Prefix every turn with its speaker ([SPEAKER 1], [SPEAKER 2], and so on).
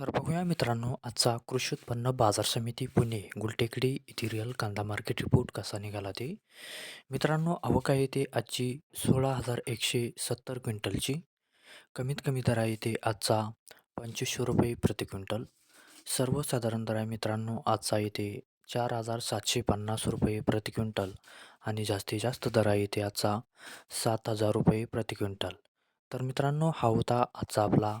[SPEAKER 1] तर बघूया मित्रांनो आजचा कृषी उत्पन्न बाजार समिती पुणे गुलटेकडी इथिरियल कांदा मार्केट रिपोर्ट कसा निघाला ते? मित्रांनो आवक आहे ते आजची सोळा हजार एकशे सत्तर क्विंटलची. कमीत कमी दर आहे ते आजचा पंचवीसशे रुपये प्रति क्विंटल. सर्वसाधारण दर आहे मित्रांनो आजचा येते चार हजार सातशे पन्नास रुपये प्रति क्विंटल आणि जास्तीत जास्त दर आहे ते आजचा सात हजार रुपये प्रति क्विंटल. तर मित्रांनो हा होता आजचा आपला